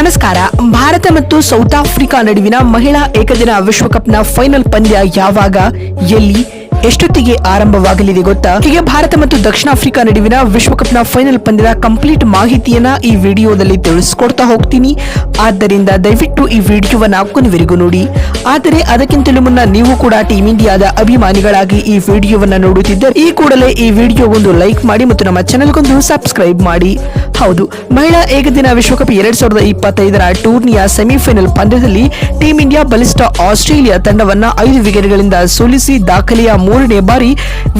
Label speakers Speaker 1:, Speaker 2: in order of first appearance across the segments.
Speaker 1: ನಮಸ್ಕಾರ. ಭಾರತ ಮತ್ತು south Africa ನಡುವಿನ ಮಹಿಳಾ ಏಕದಿನ ವಿಶ್ವಕಪ್ನ ಫೈನಲ್ ಪಂದ್ಯ ಯಾವಾಗ, ಎಲ್ಲಿ, ಎಷ್ಟೊತ್ತಿಗೆ ಆರಂಭವಾಗಲಿದೆ ಗೊತ್ತಾ? ಹೀಗೆ ಭಾರತ ಮತ್ತು ದಕ್ಷಿಣ ಆಫ್ರಿಕಾ ನಡುವಿನ ವಿಶ್ವಕಪ್ನ ಫೈನಲ್ ಪಂದ್ಯದ ಕಂಪ್ಲೀಟ್ ಮಾಹಿತಿಯನ್ನ ಈ ವಿಡಿಯೋದಲ್ಲಿ ತಿಳಿಸ್ಕೊಡ್ತಾ ಹೋಗ್ತೀನಿ. ಆದ್ದರಿಂದ ದಯವಿಟ್ಟು ಈ ವಿಡಿಯೋವನ್ನ ಕೊನೆವರೆಗೂ ನೋಡಿ. ಆದರೆ ಅದಕ್ಕಿಂತಲೂ ಮುನ್ನ ನೀವು ಕೂಡ ಟೀಮ್ ಇಂಡಿಯಾದ ಅಭಿಮಾನಿಗಳಾಗಿ ಈ ವಿಡಿಯೋವನ್ನ ನೋಡುತ್ತಿದ್ದರೆ, ಈ ಕೂಡಲೇ ಈ ವಿಡಿಯೋ ಒಂದು ಲೈಕ್ ಮಾಡಿ ಮತ್ತು ನಮ್ಮ ಚಾನೆಲ್ಗೊಂದು ಸಬ್ಸ್ಕ್ರೈಬ್ ಮಾಡಿ. ಹೌದು. ಮಹಿಳಾ ಏಕದಿನ ವಿಶ್ವಕಪ್ ಎರಡ್ ಸಾವಿರದ ಇಪ್ಪತ್ತೈದರ ಟೂರ್ನಿಯ ಸೆಮಿಫೈನಲ್ ಪಂದ್ಯದಲ್ಲಿ ಟೀಂ ಇಂಡಿಯಾ ಬಲಿಷ್ಠ ಆಸ್ಟ್ರೇಲಿಯಾ ತಂಡವನ್ನ ಐದು ವಿಕೆಟ್ಗಳಿಂದ ಸೋಲಿಸಿ ದಾಖಲೆಯ ಮೂರನೇ ಬಾರಿ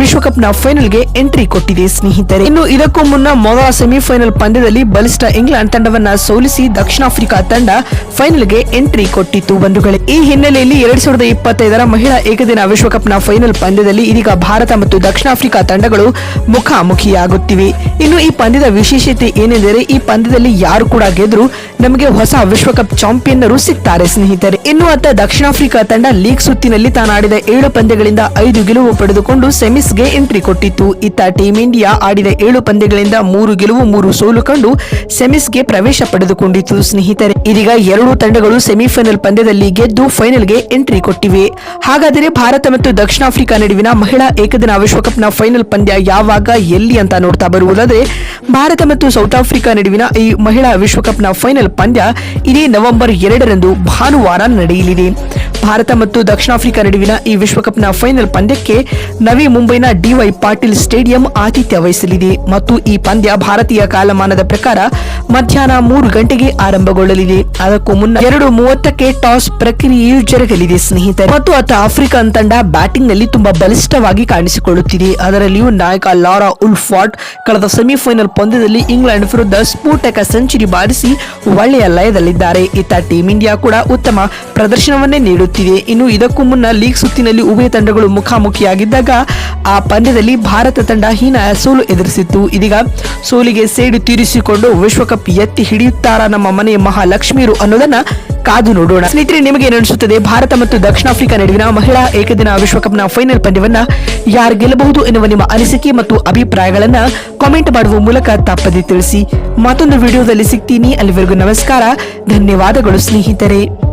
Speaker 1: ವಿಶ್ವಕಪ್ನ ಫೈನಲ್ಗೆ ಎಂಟ್ರಿ ಕೊಟ್ಟಿದೆ ಸ್ನೇಹಿತರೆ. ಇನ್ನು ಇದಕ್ಕೂ ಮುನ್ನ ಮೊದಲ ಸೆಮಿಫೈನಲ್ ಪಂದ್ಯದಲ್ಲಿ ಬಲಿಷ್ಠ ಇಂಗ್ಲೆಂಡ್ ತಂಡವನ್ನ ಸೋಲಿಸಿ ದಕ್ಷಿಣ ಆಫ್ರಿಕಾ ತಂಡ ಫೈನಲ್ಗೆ ಎಂಟ್ರಿ ಕೊಟ್ಟಿತ್ತು ಬಂಧುಗಳೇ. ಈ ಹಿನ್ನೆಲೆಯಲ್ಲಿ ಎರಡ್ ಸಾವಿರದ ಇಪ್ಪತ್ತೈದರ ಮಹಿಳಾ ಏಕದಿನ ವಿಶ್ವಕಪ್ನ ಫೈನಲ್ ಪಂದ್ಯದಲ್ಲಿ ಇದೀಗ ಭಾರತ ಮತ್ತು ದಕ್ಷಿಣ ಆಫ್ರಿಕಾ ತಂಡಗಳು ಮುಖಾಮುಖಿಯಾಗುತ್ತಿವೆ. ಇನ್ನು ಈ ಪಂದ್ಯದ ವಿಶೇಷತೆ ಏನೆಂದರೆ ಈ ಪಂದ್ಯದಲ್ಲಿ ಯಾರು ಕೂಡ ಗೆದ್ರು, ನಮಗೆ ಹೊಸ ವಿಶ್ವಕಪ್ ಚಾಂಪಿಯನ್ನರು ಸಿಗ್ತಾರೆ, ಸ್ನೇಹಿತರೆ. ಇನ್ನು ಅತ್ತ ದಕ್ಷಿಣ ಆಫ್ರಿಕಾ ತಂಡ ಲೀಗ್ ಸುತ್ತಿನಲ್ಲಿ ತಾನಾಡಿದ ಏಳು ಪಂದ್ಯಗಳಿಂದ ಐದು ಗೆಲುವು ಪಡೆದುಕೊಂಡು ಸೆಮಿಸ್ಗೆ ಎಂಟ್ರಿ ಕೊಟ್ಟಿತ್ತು. ಇತ್ತ ಟೀಂ ಇಂಡಿಯಾ ಆಡಿದ ಏಳು ಪಂದ್ಯಗಳಿಂದ ಮೂರು ಗೆಲುವು, ಮೂರು ಸೋಲು ಕಂಡು ಸೆಮಿಸ್ಗೆ ಪ್ರವೇಶ ಪಡೆದುಕೊಂಡಿತ್ತು, ಸ್ನೇಹಿತರೆ. ಇದೀಗ ಎರಡು ತಂಡಗಳು ಸೆಮಿಫೈನಲ್ ಪಂದ್ಯದಲ್ಲಿ ಗೆದ್ದು ಫೈನಲ್ಗೆ ಎಂಟ್ರಿ ಕೊಟ್ಟಿವೆ. ಹಾಗಾದರೆ ಭಾರತ ಮತ್ತು ದಕ್ಷಿಣ ಆಫ್ರಿಕಾ ನಡುವಿನ ಮಹಿಳಾ ಏಕದಿನ ವಿಶ್ವಕಪ್ನ ಫೈನಲ್ ಪಂದ್ಯ ಯಾವಾಗ, ಎಲ್ಲಿ ಅಂತ ನೋಡ್ತಾ ಬರುವುದಾದರೆ, ಭಾರತ ಮತ್ತು ಸೌತ್ ಆಫ್ರಿಕಾ ನಡುವಿನ ಈ ಮಹಿಳಾ ವಿಶ್ವಕಪ್ನ ಫೈನಲ್ ಪಂದ್ಯ ಇದೇ ನವೆಂಬರ್ ಎರಡರಂದು ಭಾನುವಾರ ನಡೆಯಲಿದೆ. ಭಾರತ ಮತ್ತು ದಕ್ಷಿಣ ಆಫ್ರಿಕಾ ನಡುವಿನ ಈ ವಿಶ್ವಕಪ್ನ ಫೈನಲ್ ಪಂದ್ಯಕ್ಕೆ ನವಿ ಮುಂಬೈನ ಡಿವೈ ಪಾಟೀಲ್ ಸ್ಟೇಡಿಯಂ ಆತಿಥ್ಯ ವಹಿಸಲಿದೆ ಮತ್ತು ಈ ಪಂದ್ಯ ಭಾರತೀಯ ಕಾಲಮಾನದ ಪ್ರಕಾರ ಮಧ್ಯಾಹ್ನ ಮೂರು ಗಂಟೆಗೆ ಆರಂಭಗೊಳ್ಳಲಿದೆ. ಅದಕ್ಕೂ ಮುನ್ನ ಎರಡು ಮೂವತ್ತಕ್ಕೆ ಟಾಸ್ ಪ್ರಕ್ರಿಯೆಯು ಜರುಗಲಿದೆ, ಸ್ನೇಹಿತರೆ. ಮತ್ತು ಅತ್ತ ಆಫ್ರಿಕನ್ ತಂಡ ಬ್ಯಾಟಿಂಗ್ನಲ್ಲಿ ತುಂಬಾ ಬಲಿಷ್ಠವಾಗಿ ಕಾಣಿಸಿಕೊಳ್ಳುತ್ತಿದೆ. ಅದರಲ್ಲಿಯೂ ನಾಯಕ ಲಾರಾ ಉಲ್ಫಾಟ್ ಕಳೆದ ಸೆಮಿಫೈನಲ್ ಪಂದ್ಯದಲ್ಲಿ ಇಂಗ್ಲೆಂಡ್ ವಿರುದ್ಧ ಸ್ಫೋಟಕ ಸೆಂಚುರಿ ಬಾರಿಸಿ ಒಳ್ಳೆಯ ಲಯದಲ್ಲಿದ್ದಾರೆ. ಇತ್ತ ಟೀಂ ಇಂಡಿಯಾ ಕೂಡ ಉತ್ತಮ ಪ್ರದರ್ಶನವನ್ನೇ ನೀಡುತ್ತಿದೆ. ಇನ್ನು ಇದಕ್ಕೂ ಮುನ್ನ ಲೀಗ್ ಸುತ್ತಿನಲ್ಲಿ ಉಭಯ ತಂಡಗಳು ಮುಖಾಮುಖಿಯಾಗಿದ್ದಾಗ ಆ ಪಂದ್ಯದಲ್ಲಿ ಭಾರತ ತಂಡ ಹೀನ ಸೋಲು ಎದುರಿಸಿತ್ತು. ಇದೀಗ ಸೋಲಿಗೆ ಸೇಡು ತೀರಿಸಿಕೊಂಡು ವಿಶ್ವಕಪ್ ಎತ್ತಿ ಹಿಡಿಯುತ್ತಾರಾ ನಮ್ಮ ಮನೆಯ ಮಹಾಲಕ್ಷ್ಮೀರು ಅನ್ನೋದನ್ನ ಕಾದು ನೋಡೋಣ. ಸ್ನೇಹಿತರೆ, ನಿಮಗೆ ಅನಿಸುತ್ತದೆ ಭಾರತ ಮತ್ತು ದಕ್ಷಿಣ ಆಫ್ರಿಕಾ ನಡುವಿನ ಮಹಿಳಾ ಏಕದಿನ ವಿಶ್ವಕಪ್ನ ಫೈನಲ್ ಪಂದ್ಯವನ್ನ. ಯಾರು ಗೆಲ್ಲಬಹುದು ಎನ್ನುವ ನಿಮ್ಮ ಅನಿಸಿಕೆ ಮತ್ತು ಅಭಿಪ್ರಾಯಗಳನ್ನ ಕಾಮೆಂಟ್ ಮಾಡುವ ಮೂಲಕ ತಪ್ಪದೆ ತಿಳಿಸಿ. ಮತ್ತೊಂದು ವಿಡಿಯೋದಲ್ಲಿ ಸಿಗ್ತೀನಿ. ಅಲ್ಲಿವರೆಗೂ ನಮಸ್ಕಾರ. ಧನ್ಯವಾದಗಳು ಸ್ನೇಹಿತರೆ.